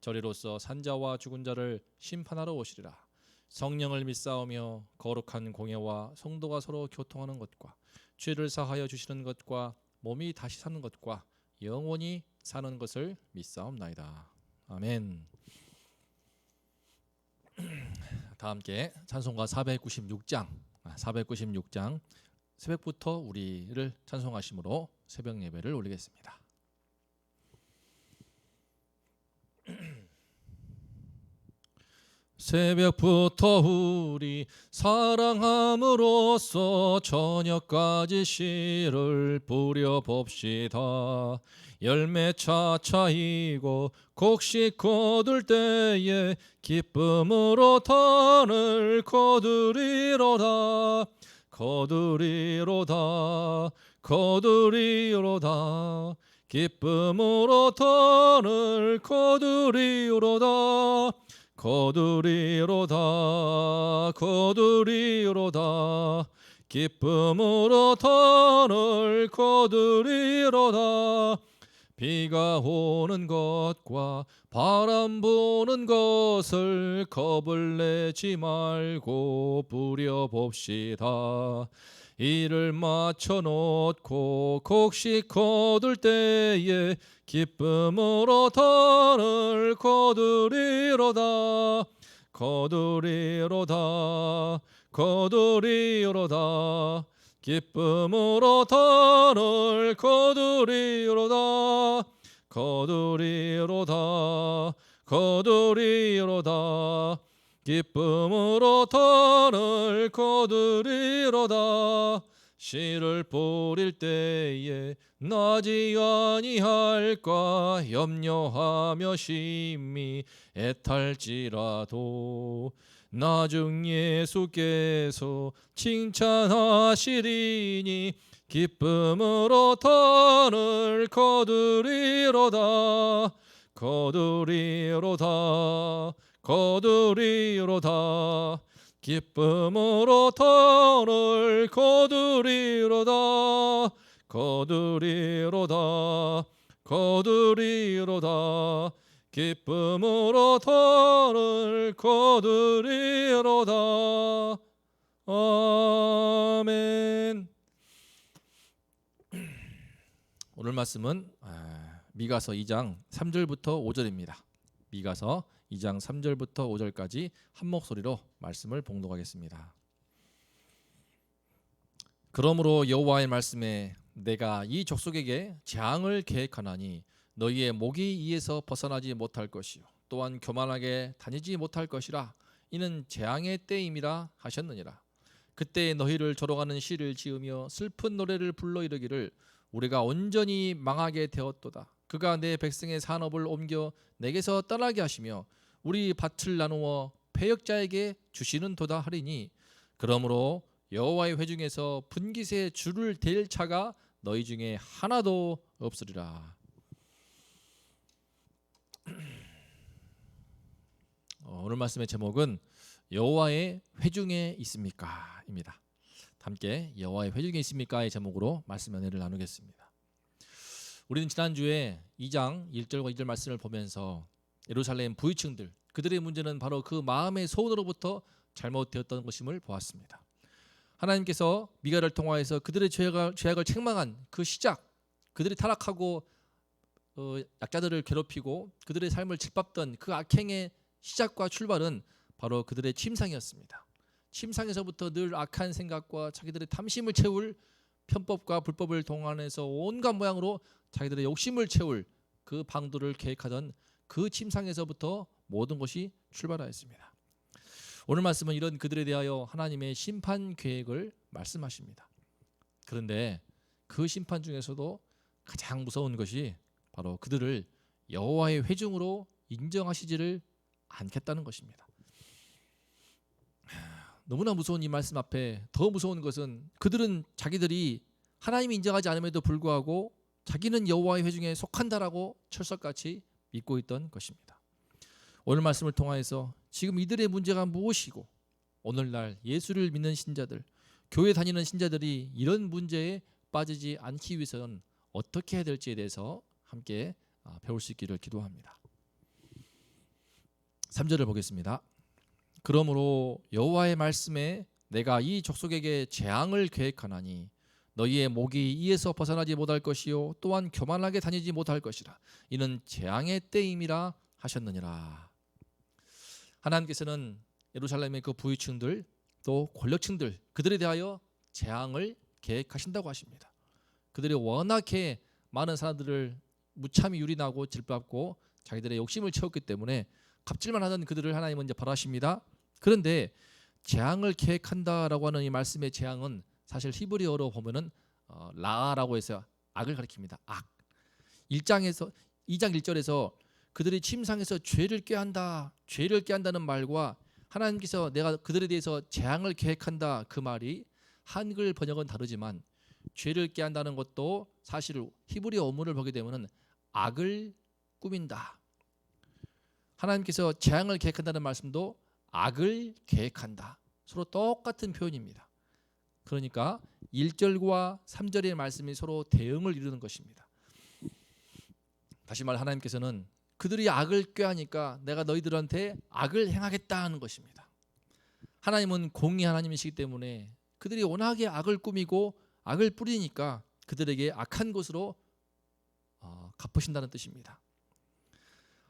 저리로서 산자와 죽은 자를 심판하러 오시리라. 성령을 믿사오며 거룩한 공예와 성도가 서로 교통하는 것과 죄를 사하여 주시는 것과 몸이 다시 사는 것과 영원히 사는 것을 믿사옵나이다. 아멘. 다 함께 찬송가 496장 496장 새벽부터 우리를 찬송하심으로 새벽 예배를 올리겠습니다. 새벽부터 우리 사랑함으로써 저녁까지 씨를 뿌려 봅시다. 열매 차차 이고 곡식 거둘 때에 기쁨으로 단을 거두리로다. 거두리로다. 거두리로다. 기쁨으로 단을 거두리로다. 거두리로다 거두리로다. 기쁨으로 단을 거두리로다. 비가 오는 것과 바람 부는 것을 겁을 내지 말고 부려봅시다 이를 맞춰 놓고 곡식 거둘 때에 기쁨으로 단을 거두리로다. 거두리로다. 거두리로다. 기쁨으로 단을 거두리로다. 거두리로다. 거두리로다 기쁨으로 단을 거두리로다. 씨를 뿌릴 때에 나지 아니할까 염려하며 심히 애탈지라도. 나중 예수께서 칭찬하시리니 기쁨으로 단을 거두리로다. 거두리로다 거두리로다. 기쁨으로 단을 거두리로다. 거두리로다. 거두리로다. 기쁨으로 단을 거두리로다. 아멘. 오늘 말씀은 아, 미가서 2장 3절부터 5절입니다. 미가서 2장 3절부터 5절까지 한 목소리로 말씀을 봉독하겠습니다. 그러므로 여호와의 말씀에 내가 이 족속에게 재앙을 계획하나니 너희의 목이 이에서 벗어나지 못할 것이요 또한 교만하게 다니지 못할 것이라 이는 재앙의 때임이라 하셨느니라 그때 너희를 조롱하는 시를 지으며 슬픈 노래를 불러 이르기를 우리가 온전히 망하게 되었도다 그가 내 백성의 산업을 옮겨 내게서 떠나게 하시며 우리 밭을 나누어 패역자에게 주시는 도다 하리니 그러므로 여호와의 회중에서 분깃에 줄을 댈 차가 너희 중에 하나도 없으리라. 어, 오늘 말씀의 제목은 여호와의 회중에 있습니까입니다. 함께 여호와의 회중에 있습니까의 제목으로 말씀 연회를 나누겠습니다. 우리는 지난주에 2장 1절과 2절 말씀을 보면서 예루살렘 부유층들 그들의 문제는 바로 그 마음의 소원으로부터 잘못되었던 것임을 보았습니다. 하나님께서 미가를 통하여서 그들의 죄악을, 죄악을 책망한 그 시작, 그들이 타락하고 어, 약자들을 괴롭히고 그들의 삶을 짓밟던 그 악행의 시작과 출발은 바로 그들의 침상이었습니다. 침상에서부터 늘 악한 생각과 자기들의 탐심을 채울 편법과 불법을 동원해서 온갖 모양으로 자기들의 욕심을 채울 그 방도를 계획하던 그 침상에서부터 모든 것이 출발하였습니다. 오늘 말씀은 이런 그들에 대하여 하나님의 심판 계획을 말씀하십니다. 그런데 그 심판 중에서도 가장 무서운 것이 바로 그들을 여호와의 회중으로 인정하시지를 않겠다는 것입니다. 너무나 무서운 이 말씀 앞에 더 무서운 것은 그들은 자기들이 하나님이 인정하지 않음에도 불구하고 자기는 여호와의 회중에 속한다라고 철석같이 믿고 있던 것입니다. 오늘 말씀을 통하여서 지금 이들의 문제가 무엇이고 오늘날 예수를 믿는 신자들, 교회 다니는 신자들이 이런 문제에 빠지지 않기 위해서는 어떻게 해야 될지에 대해서 함께 아, 배울 수 있기를 기도합니다. 3절을 보겠습니다. 그러므로 여호와의 말씀에 내가 이 족속에게 재앙을 계획하나니 너희의 목이 이에서 벗어나지 못할 것이요 또한 교만하게 다니지 못할 것이라. 이는 재앙의 때임이라 하셨느니라. 하나님께서는 예루살렘의 그 부유층들 또 권력층들 그들에 대하여 재앙을 계획하신다고 하십니다. 그들이 워낙에 많은 사람들을 무참히 유린하고 질밟고 자기들의 욕심을 채웠기 때문에 갑질만 하던 그들을 하나님은 이제 벌하십니다. 그런데 재앙을 계획한다라고 하는 이 말씀의 재앙은 사실 히브리어로 보면은 어, 라라고 해서 악을 가리킵니다. 악. 1장에서 2장 1절에서 그들이 침상에서 죄를 꾀한다. 죄를 꾀한다는 말과 하나님께서 내가 그들에 대해서 재앙을 계획한다 그 말이 한글 번역은 다르지만 죄를 꾀한다는 것도 사실 히브리어 원문을 보게 되면은 악을 꾸민다. 하나님께서 재앙을 계획한다는 말씀도 악을 계획한다. 서로 똑같은 표현입니다. 그러니까 1절과 3절의 말씀이 서로 대응을 이루는 것입니다. 다시 말 하나님께서는 그들이 악을 꾀하니까 내가 너희들한테 악을 행하겠다 하는 것입니다. 하나님은 공의 하나님이시기 때문에 그들이 워낙에 악을 꾸미고 악을 뿌리니까 그들에게 악한 것으로 어, 갚으신다는 뜻입니다.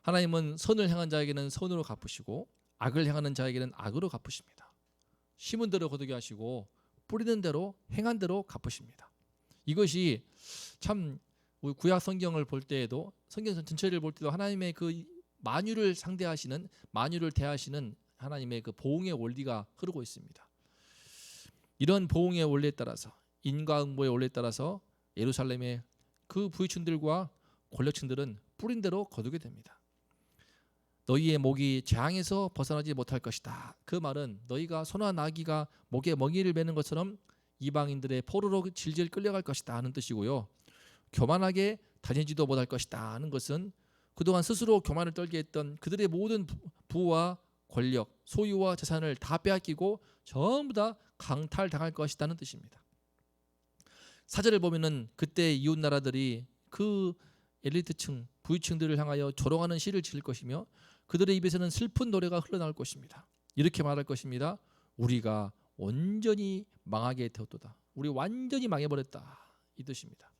하나님은 선을 행한 자에게는 선으로 갚으시고 악을 행하는 자에게는 악으로 갚으십니다. 심은 대로 거두게 하시고 뿌리는 대로 행한 대로 갚으십니다. 이것이 참 우리 구약 성경을 볼 때에도 성경 전체를 볼 때도 하나님의 그 만유를 상대하시는 만유를 대하시는 하나님의 그 보응의 원리가 흐르고 있습니다. 이런 보응의 원리에 따라서 인과응보의 원리에 따라서 예루살렘의 그 부유층들과 권력층들은 뿌린 대로 거두게 됩니다. 너희의 목이 재앙에서 벗어나지 못할 것이다. 그 말은 너희가 소나 나귀가 목에 멍이를 매는 것처럼 이방인들의 포로로 질질 끌려갈 것이다 하는 뜻이고요. 교만하게 다니지도 못할 것이다 하는 것은 그동안 스스로 교만을 떨게 했던 그들의 모든 부와 권력, 소유와 재산을 다 빼앗기고 전부 다 강탈당할 것이다는 뜻입니다. 사절을 보면은 그때 이웃 나라들이 그 엘리트층, 부유층들을 향하여 조롱하는 시를 지을 것이며 그들의 입에서는 슬픈 노래가 흘러나올 것입니다. 이렇게 말할 것입니다. 우리가 온전히 망하게 되었도다. 우리 완전히 망해버렸다. 이 뜻입니다.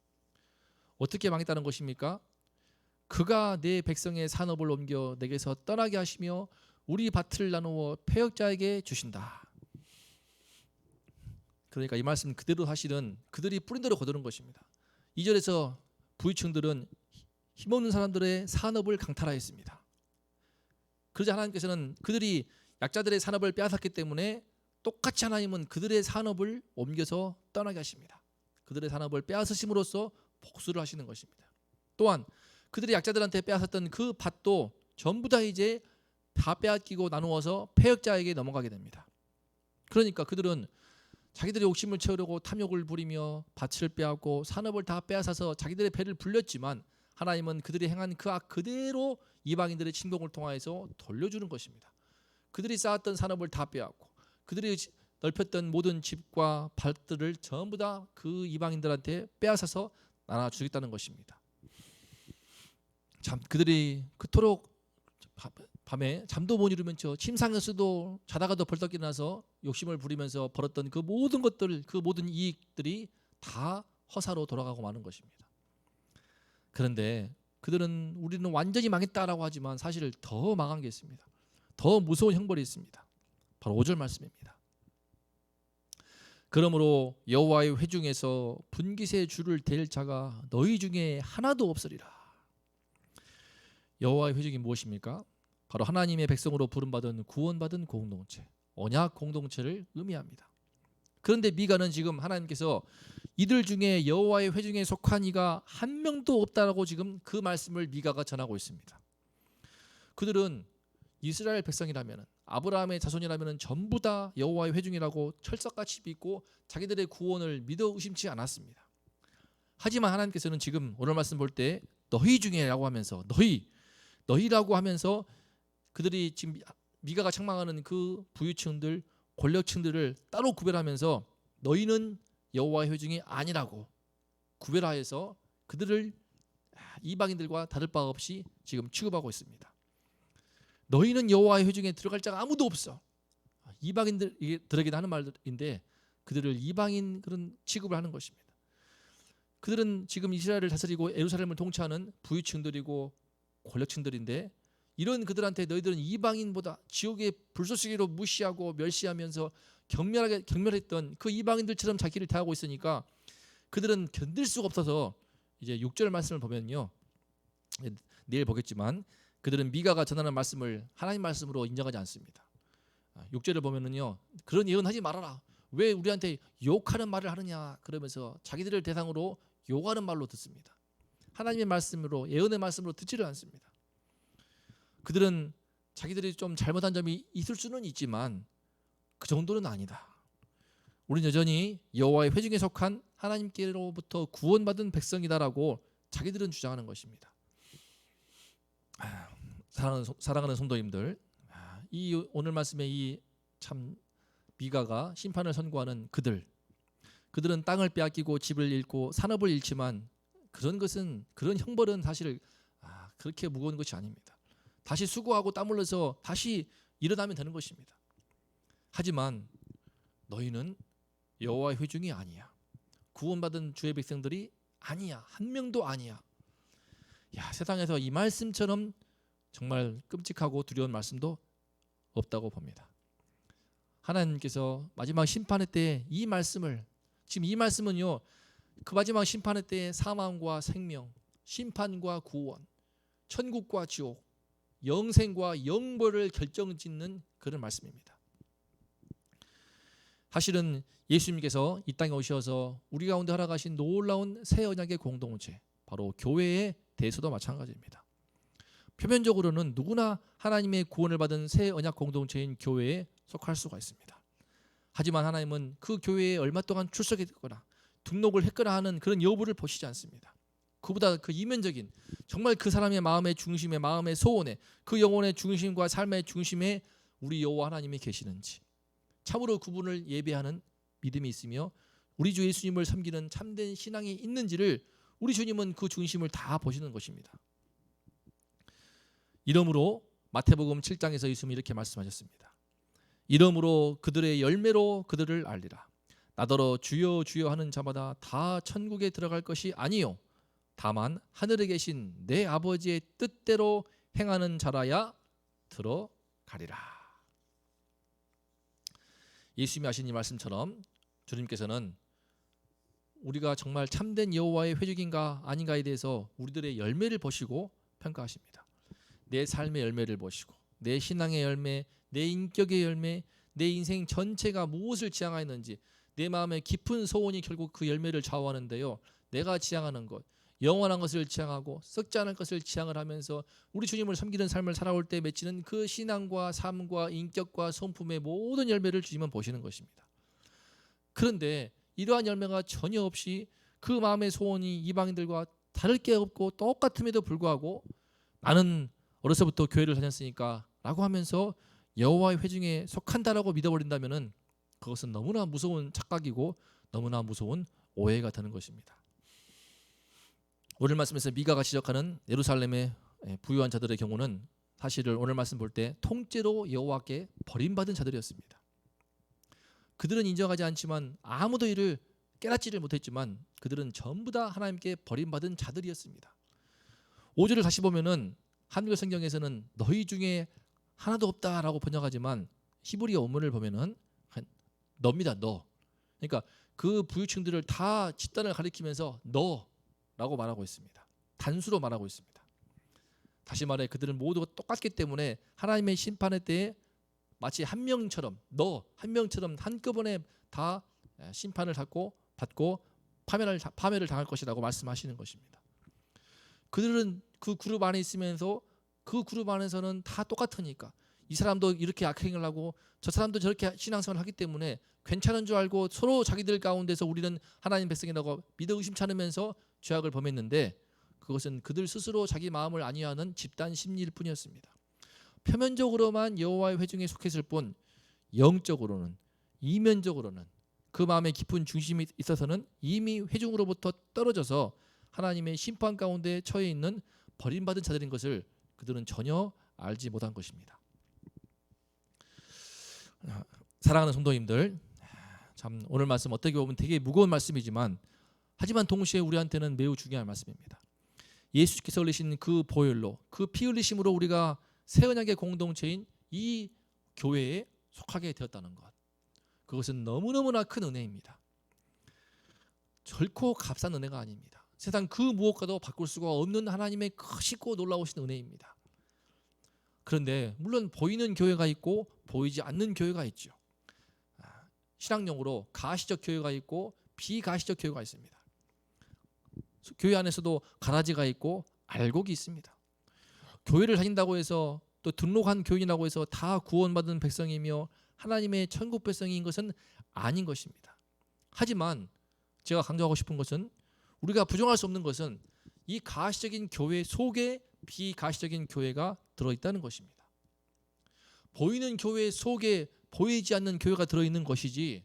어떻게 망했다는 것입니까? 그가 내 백성의 산업을 옮겨 내게서 떠나게 하시며 우리 밭을 나누어 폐역자에게 주신다. 그러니까 이 말씀 그대로 사실은 그들이 뿌린 대로 거두는 것입니다. 2절에서 부유층들은 힘없는 사람들의 산업을 강탈하였습니다. 그러자 하나님께서는 그들이 약자들의 산업을 빼앗았기 때문에 똑같이 하나님은 그들의 산업을 옮겨서 떠나게 하십니다. 그들의 산업을 빼앗으심으로써 복수를 하시는 것입니다. 또한 그들이 약자들한테 빼앗았던 그 밭도 전부 다 이제 다 빼앗기고 나누어서 폐역자에게 넘어가게 됩니다. 그러니까 그들은 자기들의 욕심을 채우려고 탐욕을 부리며 밭을 빼앗고 산업을 다 빼앗아서 자기들의 배를 불렸지만 하나님은 그들이 행한 그 악 그대로 이방인들의 침공을 통하여서 돌려주는 것입니다. 그들이 쌓았던 산업을 다 빼앗고 그들이 넓혔던 모든 집과 밭들을 전부 다 그 이방인들한테 빼앗아서 나눠 주겠다는 것입니다. 참 그들이 그토록 밤에 잠도 못 이루면 저 침상에서도 자다가도 벌떡 일어나서 욕심을 부리면서 벌었던 그 모든 것들 그 모든 이익들이 다 허사로 돌아가고 마는 것입니다. 그런데 그들은 우리는 완전히 망했다라고 하지만 사실 더 망한 게 있습니다. 더 무서운 형벌이 있습니다. 바로 5절 말씀입니다. 그러므로 여호와의 회중에서 분깃의 줄을 댈 자가 너희 중에 하나도 없으리라. 여호와의 회중이 무엇입니까? 바로 하나님의 백성으로 부름받은 구원받은 공동체, 언약 공동체를 의미합니다. 그런데 미가는 지금 하나님께서 이들 중에 여호와의 회중에 속한 이가 한 명도 없다라고 지금 그 말씀을 미가가 전하고 있습니다. 그들은 이스라엘 백성이라면 아브라함의 자손이라면 전부 다 여호와의 회중이라고 철석같이 믿고 자기들의 구원을 믿어 의심치 않았습니다. 하지만 하나님께서는 지금 오늘 말씀 볼 때 너희 중에라고 하면서 너희 너희라고 하면서 그들이 지금 미가가 책망하는 그 부유층들 권력층들을 따로 구별하면서 너희는 여호와의 회중이 아니라고 구별하여서 그들을 이방인들과 다를 바 없이 지금 취급하고 있습니다. 너희는 여호와의 회중에 들어갈 자가 아무도 없어. 이방인들에게 하는 말인데 그들을 이방인 그런 취급을 하는 것입니다. 그들은 지금 이스라엘을 다스리고 예루살렘을 통치하는 부유층들이고 권력층들인데 이런 그들한테 너희들은 이방인보다 지옥의 불쏘시개로 무시하고 멸시하면서 경멸하게 경멸했던 그 이방인들처럼 자기를 대하고 있으니까 그들은 견딜 수가 없어서 이제 6절 말씀을 보면요. 내일 보겠지만 그들은 미가가 전하는 말씀을 하나님 말씀으로 인정하지 않습니다. 6절을 보면은요. 그런 예언하지 말아라. 왜 우리한테 욕하는 말을 하느냐 그러면서 자기들을 대상으로 욕하는 말로 듣습니다. 하나님의 말씀으로 예언의 말씀으로 듣지를 않습니다. 그들은 자기들이 좀 잘못한 점이 있을 수는 있지만 그 정도는 아니다. 우리는 여전히 여호와의 회중에 속한 하나님께로부터 구원받은 백성이다라고 자기들은 주장하는 것입니다. 아, 사랑하는, 사랑하는 성도님들, 아, 이 오늘 말씀의 이 참 미가가 심판을 선고하는 그들, 그들은 땅을 빼앗기고 집을 잃고 산업을 잃지만 그런 것은 그런 형벌은 사실 아, 그렇게 무거운 것이 아닙니다. 다시 수고하고 땀 흘려서 다시 일어나면 되는 것입니다. 하지만 너희는 여호와의 회중이 아니야. 구원받은 주의 백성들이 아니야. 한 명도 아니야. 야, 세상에서 이 말씀처럼 정말 끔찍하고 두려운 말씀도 없다고 봅니다. 하나님께서 마지막 심판의 때이 말씀을 지금 이 말씀은요. 그 마지막 심판의 때 사망과 생명, 심판과 구원, 천국과 지옥, 영생과 영벌을 결정짓는 그런 말씀입니다. 사실은 예수님께서 이 땅에 오셔서 우리 가운데 허락하신 놀라운 새 언약의 공동체, 바로 교회에 대해서도 마찬가지입니다. 표면적으로는 누구나 하나님의 구원을 받은 새 언약 공동체인 교회에 속할 수가 있습니다. 하지만 하나님은 그 교회에 얼마 동안 출석했거나 등록을 했거나 하는 그런 여부를 보시지 않습니다. 그보다 그 이면적인 정말 그 사람의 마음의 중심에 마음의 소원에 그 영혼의 중심과 삶의 중심에 우리 여호와 하나님이 계시는지 참으로 그분을 예배하는 믿음이 있으며 우리 주 예수님을 섬기는 참된 신앙이 있는지를 우리 주님은 그 중심을 다 보시는 것입니다. 이러므로 마태복음 7장에서 예수님이 이렇게 말씀하셨습니다. 이러므로 그들의 열매로 그들을 알리라. 나더러 주여 주여 하는 자마다 다 천국에 들어갈 것이 아니요 다만 하늘에 계신 내 아버지의 뜻대로 행하는 자라야 들어가리라. 예수님이 하신 이 말씀처럼 주님께서는 우리가 정말 참된 여호와의 회중인가 아닌가에 대해서 우리들의 열매를 보시고 평가하십니다. 내 삶의 열매를 보시고 내 신앙의 열매, 내 인격의 열매, 내 인생 전체가 무엇을 지향하였는지 내 마음의 깊은 소원이 결국 그 열매를 좌우하는데요. 내가 지향하는 것, 영원한 것을 지향하고 썩지 않을 것을 지향을 하면서 우리 주님을 섬기는 삶을 살아올 때 맺히는 그 신앙과 삶과 인격과 성품의 모든 열매를 주님은 보시는 것입니다. 그런데 이러한 열매가 전혀 없이 그 마음의 소원이 이방인들과 다를 게 없고 똑같음에도 불구하고 나는 어려서부터 교회를 다녔으니까라고 하면서 여호와의 회중에 속한다라고 믿어버린다면은 그것은 너무나 무서운 착각이고 너무나 무서운 오해가 되는 것입니다. 오늘 말씀에서 미가가 지적하는 예루살렘의 예, 부유한 자들의 경우는 사실을 오늘 말씀 볼 때 통째로 여호와께 버림받은 자들이었습니다. 그들은 인정하지 않지만 아무도 이를 깨닫지를 못했지만 그들은 전부 다 하나님께 버림받은 자들이었습니다. 5절을 다시 보면은 한글 성경에서는 너희 중에 하나도 없다라고 번역하지만 히브리어 원문을 보면은 너입니다. 너. 그러니까 그 부유층들을 다 집단을 가리키면서 너 라고 말하고 있습니다. 단수로 말하고 있습니다. 다시 말해 그들은 모두가 똑같기 때문에 하나님의 심판의 때에 마치 한 명처럼 너 한 명처럼 한꺼번에 다 심판을 받고 받고 파멸을 파멸을 당할 것이라고 말씀하시는 것입니다. 그들은 그 그룹 안에 있으면서 그 그룹 안에서는 다 똑같으니까 이 사람도 이렇게 악행을 하고 저 사람도 저렇게 신앙생활을 하기 때문에 괜찮은 줄 알고 서로 자기들 가운데서 우리는 하나님 백성이라고 믿어 의심치 않으면서 죄악을 범했는데 그것은 그들 스스로 자기 마음을 안위하는 집단 심리일 뿐이었습니다. 표면적으로만 여호와의 회중에 속했을 뿐 영적으로는 이면적으로는 그 마음의 깊은 중심이 있어서는 이미 회중으로부터 떨어져서 하나님의 심판 가운데 처해 있는 버림받은 자들인 것을 그들은 전혀 알지 못한 것입니다. 아, 사랑하는 성도님들, 참 오늘 말씀 어떻게 보면 되게 무거운 말씀이지만 하지만 동시에 우리한테는 매우 중요한 말씀입니다. 예수께서 흘리신 그 보혈로 그 피 흘리심으로 우리가 새 언약의 공동체인 이 교회에 속하게 되었다는 것. 그것은 너무너무나 큰 은혜입니다. 결코 값싼 은혜가 아닙니다. 세상 그 무엇과도 바꿀 수가 없는 하나님의 크시고 놀라우신 은혜입니다. 그런데 물론 보이는 교회가 있고 보이지 않는 교회가 있죠. 아, 신앙용어로 가시적 교회가 있고 비가시적 교회가 있습니다. 교회 안에서도 가라지가 있고 알곡이 있습니다. 교회를 다닌다고 해서 또 등록한 교인이라고 해서 다 구원받은 백성이며 하나님의 천국 백성인 것은 아닌 것입니다. 하지만 제가 강조하고 싶은 것은 우리가 부정할 수 없는 것은 이 가시적인 교회 속에 비가시적인 교회가 들어 있다는 것입니다. 보이는 교회 속에 보이지 않는 교회가 들어 있는 것이지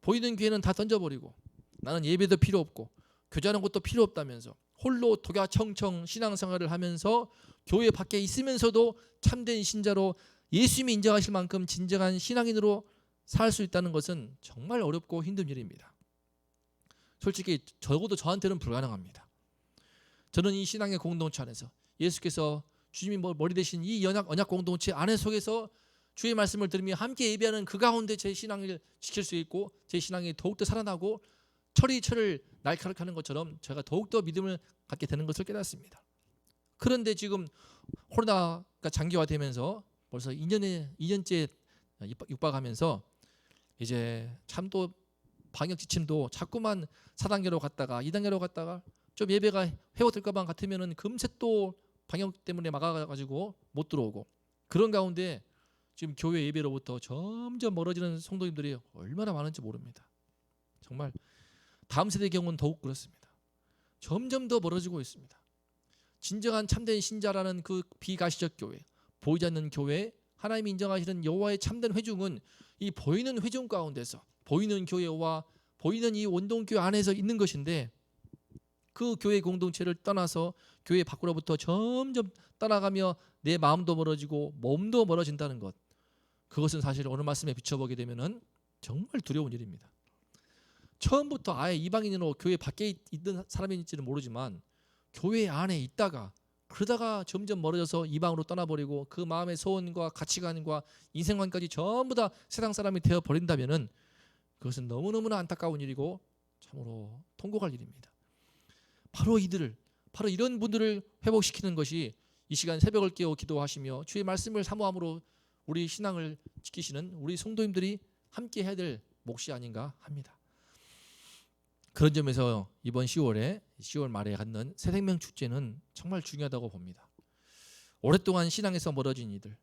보이는 교회는 다 던져버리고 나는 예배도 필요 없고 교제하는 것도 필요 없다면서 홀로 독야청청 신앙생활을 하면서 교회 밖에 있으면서도 참된 신자로 예수님이 인정하실 만큼 진정한 신앙인으로 살 수 있다는 것은 정말 어렵고 힘든 일입니다. 솔직히 적어도 저한테는 불가능합니다. 저는 이 신앙의 공동체 안에서 예수께서 주님이 뭐 머리 대신 이 연약 언약 공동체 안에 속에서 주의 말씀을 들으며 함께 예배하는 그 가운데 제 신앙을 지킬 수 있고 제 신앙이 더욱더 살아나고 철이 철을 날카롭하는 것처럼 제가 더욱더 믿음을 갖게 되는 것을 깨닫습니다. 그런데 지금 코로나가 장기화되면서 벌써 2년에 2년째 육박하면서 이제 참 또 방역 지침도 자꾸만 4단계로 갔다가 2단계로 갔다가 좀 예배가 회복될 것만 같으면은 금세 또 방역 때문에 막아가지고 못 들어오고 그런 가운데 지금 교회 예배로부터 점점 멀어지는 성도님들이 얼마나 많은지 모릅니다. 정말 다음 세대 경우는 더욱 그렇습니다. 점점 더 멀어지고 있습니다. 진정한 참된 신자라는 그 비가시적 교회, 보이지 않는 교회, 하나님이 인정하시는 여호와의 참된 회중은 이 보이는 회중 가운데서 보이는 교회와 보이는 이 원동교회 안에서 있는 것인데 그 교회 공동체를 떠나서 교회 밖으로부터 점점 떠나가며 내 마음도 멀어지고 몸도 멀어진다는 것. 그것은 사실 오늘 말씀에 비춰보게 되면은 정말 두려운 일입니다. 처음부터 아예 이방인으로 교회 밖에 있던 사람인지는 모르지만 교회 안에 있다가 그러다가 점점 멀어져서 이방으로 떠나버리고 그 마음의 소원과 가치관과 인생관까지 전부 다 세상 사람이 되어 버린다면은 그것은 너무너무나 안타까운 일이고 참으로 통곡할 일입니다. 바로 이들을 바로 이런 분들을 회복시키는 것이 이 시간 새벽을 깨어 기도하시며 주의 말씀을 사모함으로 우리 신앙을 지키시는 우리 성도님들이 함께 해야 될 몫이 아닌가 합니다. 그런 점에서 이번 10월에 10월 말에 갖는 새 생명 축제는 정말 중요하다고 봅니다. 오랫동안 신앙에서 멀어진 이들,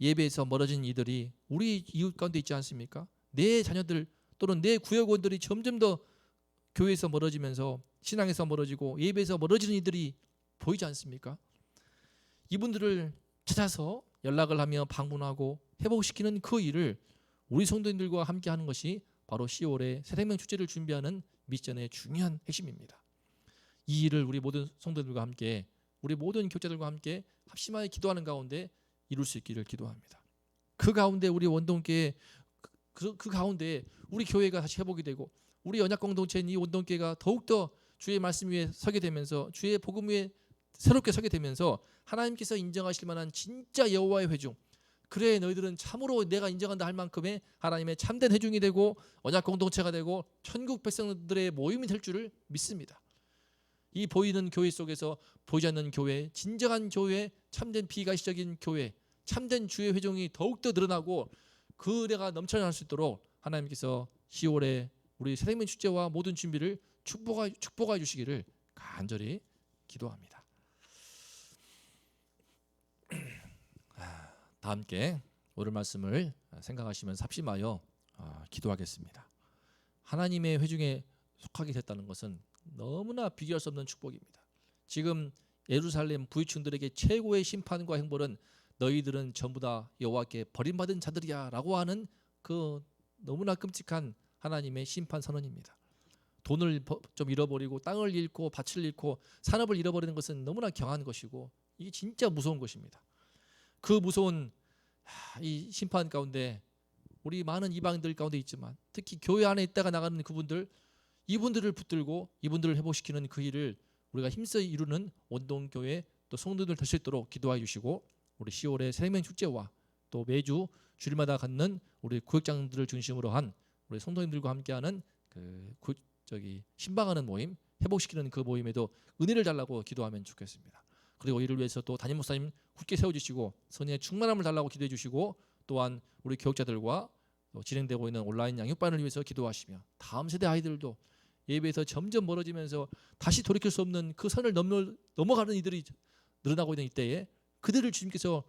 예배에서 멀어진 이들이 우리 이웃 가운데 있지 않습니까? 내 자녀들 또는 내 구역원들이 점점 더 교회에서 멀어지면서 신앙에서 멀어지고 예배에서 멀어지는 이들이 보이지 않습니까? 이분들을 찾아서 연락을 하며 방문하고 회복시키는 그 일을 우리 성도님들과 함께 하는 것이 바로 10월에 새생명 축제를 준비하는 미션의 중요한 핵심입니다. 이 일을 우리 모든 성도들과 함께 우리 모든 교자들과 함께 합심하여 기도하는 가운데 이룰 수 있기를 기도합니다. 그 가운데 우리 원동교회 그, 그 가운데 우리 교회가 다시 회복이 되고 우리 연약 공동체인 이 원동교회가 더욱더 주의 말씀 위에 서게 되면서 주의 복음 위에 새롭게 서게 되면서 하나님께서 인정하실 만한 진짜 여호와의 회중 그래 너희들은 참으로 내가 인정한다 할 만큼의 하나님의 참된 회중이 되고 언약 공동체가 되고 천국 백성들의 모임이 될 줄을 믿습니다. 이 보이는 교회 속에서 보이지 않는 교회, 진정한 교회, 참된 비가시적인 교회, 참된 주의 회중이 더욱더 늘어나고 그 은혜가 넘쳐날 수 있도록 하나님께서 10월에 우리 새생명 축제와 모든 준비를 축복하, 축복해 주시기를 간절히 기도합니다. 다 함께 오늘 말씀을 생각하시면서 합심하여 아, 기도하겠습니다. 하나님의 회중에 속하게 됐다는 것은 너무나 비교할 수 없는 축복입니다. 지금 예루살렘 부유층들에게 최고의 심판과 형벌은 너희들은 전부 다 여호와께 버림받은 자들이야라고 하는 그 너무나 끔찍한 하나님의 심판 선언입니다. 돈을 버- 좀 잃어버리고 땅을 잃고 밭을 잃고 산업을 잃어버리는 것은 너무나 경한 것이고 이게 진짜 무서운 것입니다. 그 무서운 하, 이 심판 가운데 우리 많은 이방인들 가운데 있지만 특히 교회 안에 있다가 나가는 그분들 이분들을 붙들고 이분들을 회복시키는 그 일을 우리가 힘써 이루는 원동교회 또 성도들 될 수 있도록 기도해 주시고 우리 10월의 생명 축제와 또 매주 주일마다 갖는 우리 구역장들을 중심으로 한 우리 성도님들과 함께하는 그 구- 저기 신방하는 모임 회복시키는 그 모임에도 은혜를 달라고 기도하면 좋겠습니다. 그리고 이를 위해서 또 담임 목사님 굳게 세워주시고 선의 충만함을 달라고 기도해 주시고 또한 우리 교육자들과 또 진행되고 있는 온라인 양육반을 위해서 기도하시며 다음 세대 아이들도 예배에서 점점 멀어지면서 다시 돌이킬 수 없는 그 선을 넘어, 넘어가는 이들이 늘어나고 있는 이때에 그들을 주님께서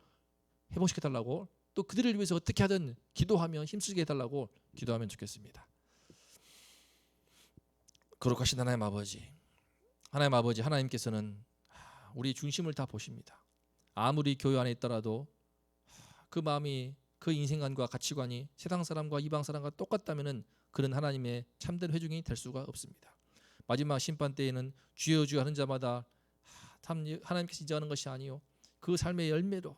회복시켜 달라고 또 그들을 위해서 어떻게 하든 기도하며 힘쓰게 해달라고 기도하면 좋겠습니다. 거룩하신 하나님 아버지, 하나님 아버지 하나님께서는 우리 중심을 다 보십니다. 아무리 교회 안에 있더라도 그 마음이 그 인생관과 가치관이 세상 사람과 이방 사람과 똑같다면은 그런 하나님의 참된 회중이 될 수가 없습니다. 마지막 심판 때에는 주여 주여 하는 자마다 하나님께서 인정하는 것이 아니요 그 삶의 열매로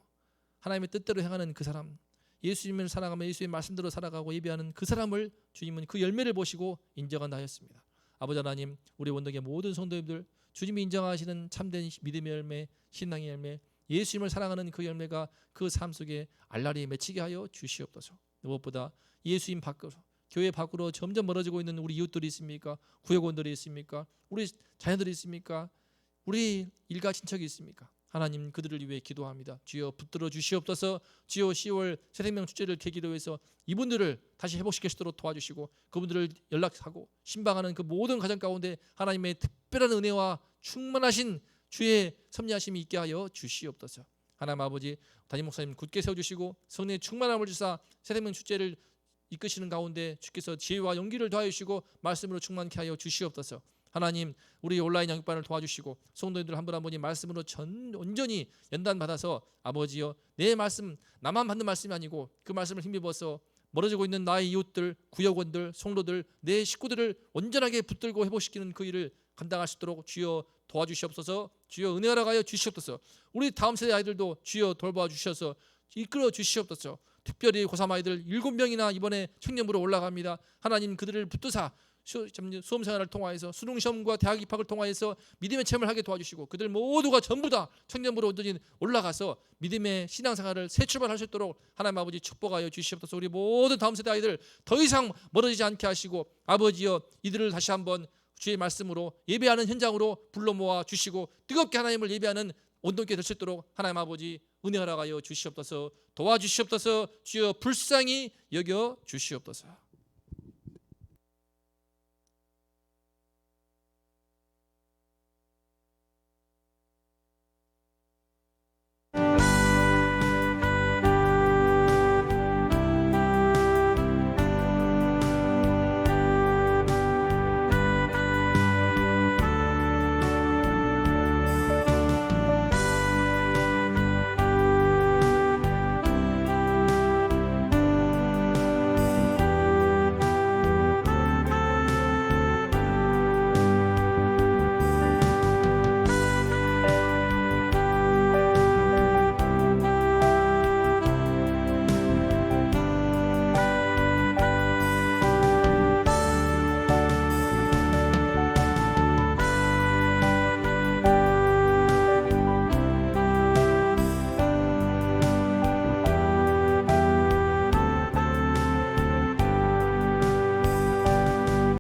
하나님의 뜻대로 행하는 그 사람 예수님을 사랑하며 예수의 말씀대로 살아가고 예배하는 그 사람을 주님은 그 열매를 보시고 인정한다 하였습니다. 아버지 하나님 우리 원덕의 모든 성도님들 주님이 인정하시는 참된 믿음의 열매 신앙의 열매 예수님을 사랑하는 그 열매가 그 삶 속에 알라리에 맺히게 하여 주시옵소서. 무엇보다 예수님 밖으로 교회 밖으로 점점 멀어지고 있는 우리 이웃들이 있습니까? 구역원들이 있습니까? 우리 자녀들이 있습니까? 우리 일가 친척이 있습니까? 하나님 그들을 위해 기도합니다. 주여 붙들어 주시옵소서. 주여 10월 새생명 축제를 계기로 해서 이분들을 다시 있도록 도와주시고 그분들을 연락하고 신방하는 그 모든 가정 가운데 하나님의 특별한 은혜와 충만하신 주의 섭리하심이 있게 하여 주시옵소서. 하나님 아버지 담임 목사님 굳게 세워주시고 성령의 충만함을 주사 새생명 축제를 이끄시는 가운데 주께서 지혜와 용기를 더하여 주시고 말씀으로 충만케 하여 주시옵소서. 하나님 우리 온라인 양육반을 도와주시고 성도님들 한 분 한 분이 말씀으로 전 온전히 연단 받아서 아버지여 내 말씀 나만 받는 말씀이 아니고 그 말씀을 힘입어서 멀어지고 있는 나의 이웃들 구역원들 성도들 내 식구들을 온전하게 붙들고 회복시키는 그 일을 감당할 수 있도록 주여 도와주시옵소서 주여 은혜하라 가여 주시옵소서. 우리 다음 세대 아이들도 주여 돌봐 주셔서 이끌어 주시옵소서. 특별히 고3 아이들 일곱 명이나 이번에 청년부로 올라갑니다. 하나님 그들을 붙드사 수- 수험 생활을 통하여서 수능 시험과 대학 입학을 통하여서 믿음의 체험을 하게 도와주시고 그들 모두가 전부 다 청년부로 올라가서 믿음의 신앙 생활을 새 출발할 수 있도록 하나님 아버지 축복하여 주시옵소서. 우리 모든 다음 세대 아이들 더 이상 멀어지지 않게 하시고 아버지여 이들을 다시 한번 주의 말씀으로 예배하는 현장으로 불러 모아 주시고 뜨겁게 하나님을 예배하는 온동께 될수 있도록 하나님 아버지 은혜하라 하여 주시옵소서. 도와주시옵소서. 주여 불쌍히 여겨 주시옵소서